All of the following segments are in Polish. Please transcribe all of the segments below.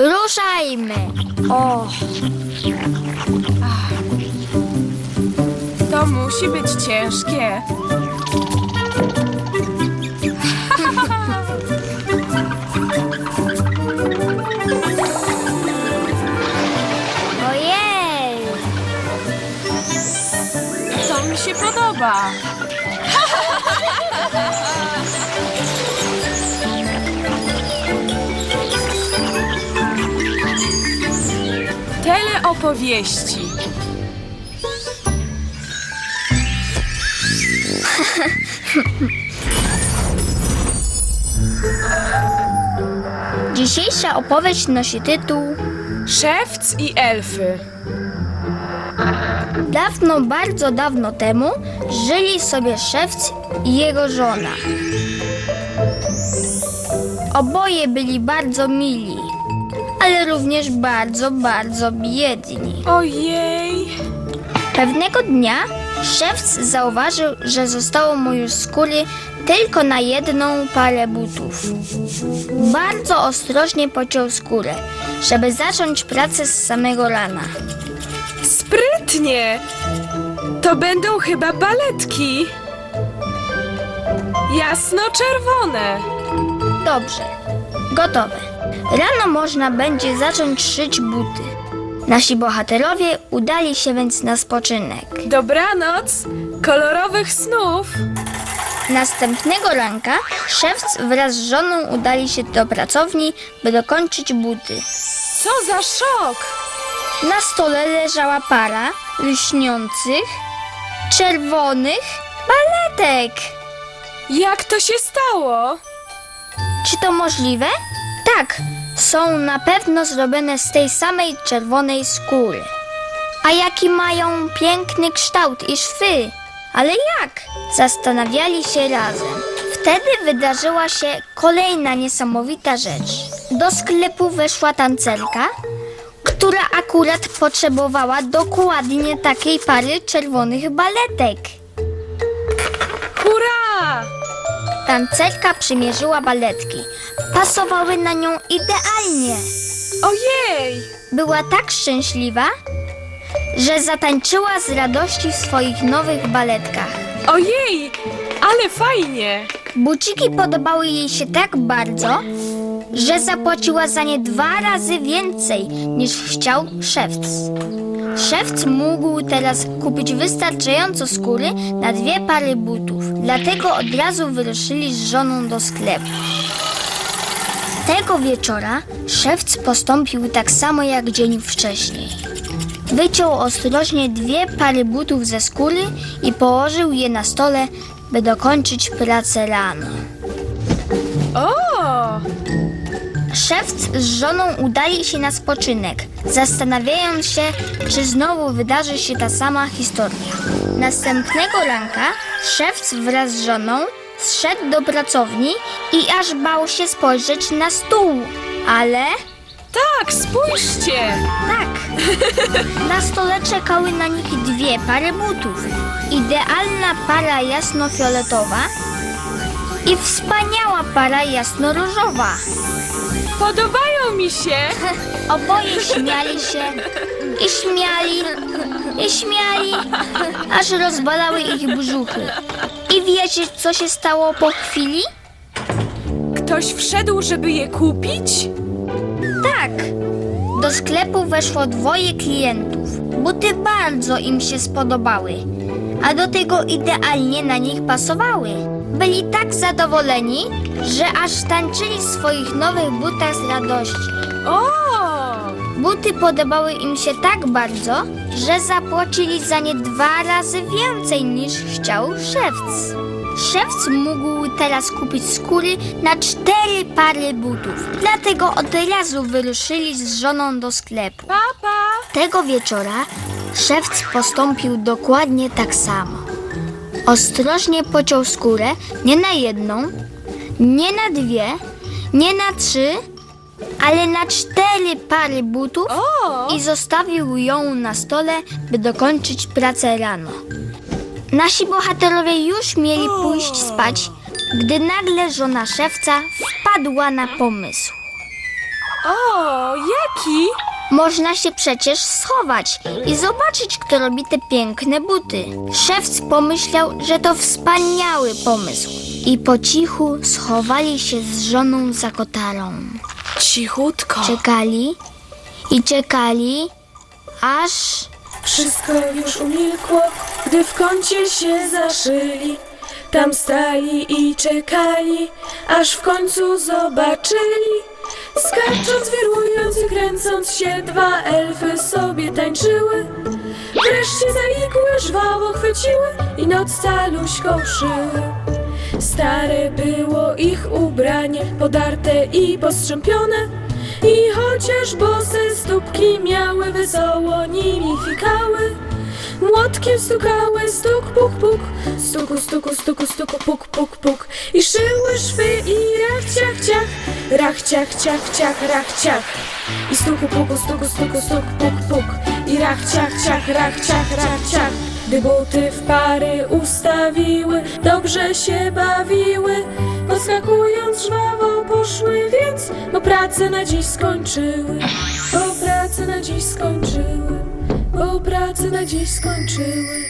Ruszajmy! O, To musi być ciężkie. ojej! To mi się podoba. Teleopowieści. Dzisiejsza opowieść nosi tytuł Szewc i elfy. Dawno, bardzo dawno temu żyli sobie szewc i jego żona. Oboje byli bardzo mili, ale również bardzo, bardzo biedni. Ojej. Pewnego dnia szewc zauważył, że zostało mu już skóry tylko na jedną parę butów. Bardzo ostrożnie pociął skórę, żeby zacząć pracę z samego rana. Sprytnie. To będą chyba baletki. Jasno-czerwone. Dobrze, gotowe. Rano można będzie zacząć szyć buty. Nasi bohaterowie udali się więc na spoczynek. Dobranoc. Kolorowych snów. Następnego ranka szewc wraz z żoną udali się do pracowni, by dokończyć buty. Co za szok. Na stole leżała para lśniących, czerwonych baletek. Jak to się stało? Czy to możliwe? Tak, są na pewno zrobione z tej samej czerwonej skóry. A jaki mają piękny kształt i szwy. Ale jak? Zastanawiali się razem. Wtedy wydarzyła się kolejna niesamowita rzecz. Do sklepu weszła tancerka, która akurat potrzebowała dokładnie takiej pary czerwonych baletek. Hurra! Tancerka przymierzyła baletki. Pasowały na nią idealnie. Ojej! Była tak szczęśliwa, że zatańczyła z radości w swoich nowych baletkach. Ojej! Ale fajnie! Buciki podobały jej się tak bardzo, że zapłaciła za nie dwa razy więcej niż chciał szewc. Szewc mógł teraz kupić wystarczająco skóry na dwie pary butów, dlatego od razu wyruszyli z żoną do sklepu. Tego wieczora szewc postąpił tak samo jak dzień wcześniej. Wyciął ostrożnie dwie pary butów ze skóry i położył je na stole, by dokończyć pracę rano. O! Szewc z żoną udali się na spoczynek, zastanawiając się, czy znowu wydarzy się ta sama historia. Następnego ranka szewc wraz z żoną zszedł do pracowni i aż bał się spojrzeć na stół. Ale Tak, spójrzcie! tak, na stole czekały na nich dwie pary butów. Idealna para jasnofioletowa i wspaniała para jasnoróżowa. Podobają mi się! Oboje śmiali się i śmiali i śmiali, aż rozbalały ich brzuchy. I wiecie, co się stało po chwili? Ktoś wszedł, żeby je kupić? Tak, do sklepu weszło dwoje klientów. Buty bardzo im się spodobały, a do tego idealnie na nich pasowały. Byli tak zadowoleni, że aż tańczyli w swoich nowych butach z radości. O! Buty podobały im się tak bardzo, że zapłacili za nie dwa razy więcej niż chciał szewc. Szewc mógł teraz kupić skóry na cztery pary butów, dlatego od razu wyruszyli z żoną do sklepu. Papa! Tego wieczora szewc postąpił dokładnie tak samo. Ostrożnie pociął skórę nie na jedną, nie na dwie, nie na trzy, ale na cztery pary butów O! i zostawił ją na stole, by dokończyć pracę rano. Nasi bohaterowie już mieli pójść spać, gdy nagle żona szewca wpadła na pomysł. O, jaki? Można się przecież schować i zobaczyć, kto robi te piękne buty. Szewc pomyślał, że to wspaniały pomysł. I po cichu schowali się z żoną za kotarą. Cichutko. Czekali i czekali, aż Wszystko już umilkło, gdy w kącie się zaszyli. Tam stali i czekali, aż w końcu zobaczyli. Skacząc, wirując i kręcąc się, dwa elfy sobie tańczyły. Wreszcie zaigły, żwawo chwyciły i noc caluśką szyły. Stare było ich ubranie, podarte i postrzępione. I chociaż bose stópki miały, wesoło nimi fikały. Młotkiem stukały, stuk, puk, puk, stuku, stuku, stuku, stuku, puk, puk, puk. I szyły szwy i rach, ciach, ciach, rach, ciach, ciach, ciach, rach, ciach. I stuku, puku, stuku, stuku, stuk, puk, puk. I rach, ciach, ciach, rach, ciach, rach, ciach. Gdy buty w pary ustawiły, dobrze się bawiły. Podskakując żwawo poszły więc, bo pracę na dziś skończyły. Bo pracę na dziś skończyły. Bo pracę na dziś skończyły.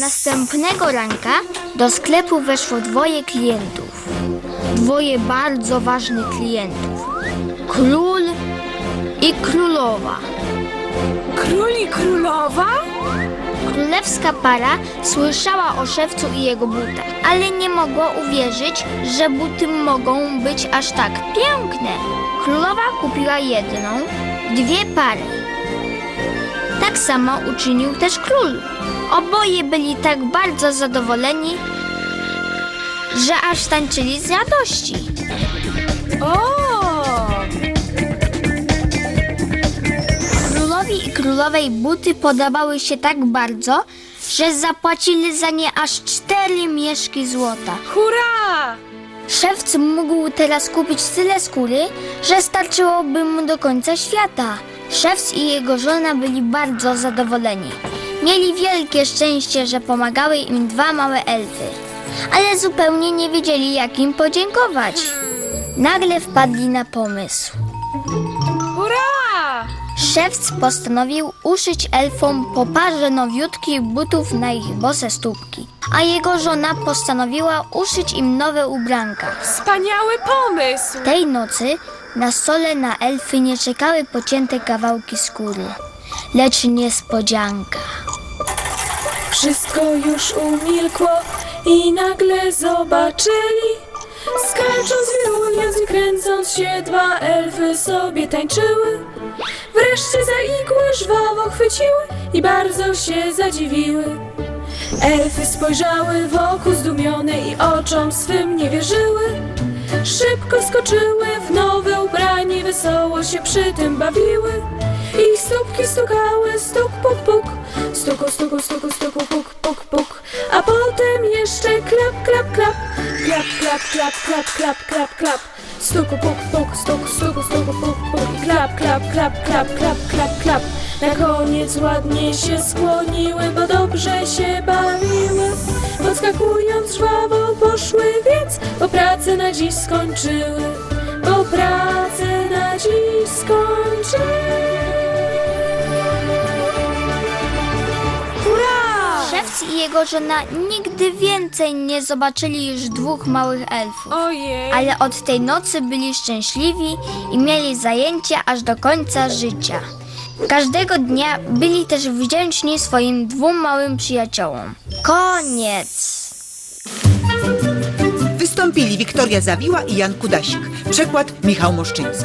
Następnego ranka do sklepu weszło dwoje klientów. Dwoje bardzo ważnych klientów. Król i królowa. Król i królowa? Królewska para słyszała o szewcu i jego butach, ale nie mogła uwierzyć, że buty mogą być aż tak piękne. Królowa kupiła jedną, dwie pary. Tak samo uczynił też król. Oboje byli tak bardzo zadowoleni, że aż tańczyli z radości. O! Królowi i królowej buty podobały się tak bardzo, że zapłacili za nie aż cztery mieszki złota. Hurra! Szewc mógł teraz kupić tyle skóry, że starczyłoby mu do końca świata. Szewc i jego żona byli bardzo zadowoleni. Mieli wielkie szczęście, że pomagały im dwa małe elfy, ale zupełnie nie wiedzieli, jak im podziękować. Nagle wpadli na pomysł. Hurra! Szewc postanowił uszyć elfom po parze nowiutkich butów na ich bose stópki, a jego żona postanowiła uszyć im nowe ubranka. Wspaniały pomysł! Tej nocy na stole na elfy nie czekały pocięte kawałki skóry, lecz niespodzianka. Wszystko już umilkło i nagle zobaczyli Skacząc, wirując i kręcąc się Dwa elfy sobie tańczyły. Wreszcie zaigły, żwawo chwyciły I bardzo się zadziwiły. Elfy spojrzały wokół zdumione I oczom swym nie wierzyły. Szybko skoczyły w nowe ubranie Wesoło się przy tym bawiły. Ich stópki stukały, stuk, puk, puk. Stuku, stuku, stuku, stuku, puk, puk, puk A potem jeszcze klap, klap, klap Klap, klap, klap, klap, klap, klap, klap Stuku, puk, puk, stuk, stuku, stuku, puk, puk I klap, klap, klap, klap, klap, klap, klap Na koniec ładnie się skłoniły, bo dobrze się bawiły Podskakując żwawo poszły więc, bo pracę na dziś skończyły Bo pracę na dziś skończyły I jego żona nigdy więcej nie zobaczyli już dwóch małych elfów. Ojej! Ale od tej nocy byli szczęśliwi i mieli zajęcia aż do końca życia. Każdego dnia byli też wdzięczni swoim dwóm małym przyjaciołom. Koniec! Wystąpili Wiktoria Zawiła i Jan Kudasik. Przekład Michał Moszczyński.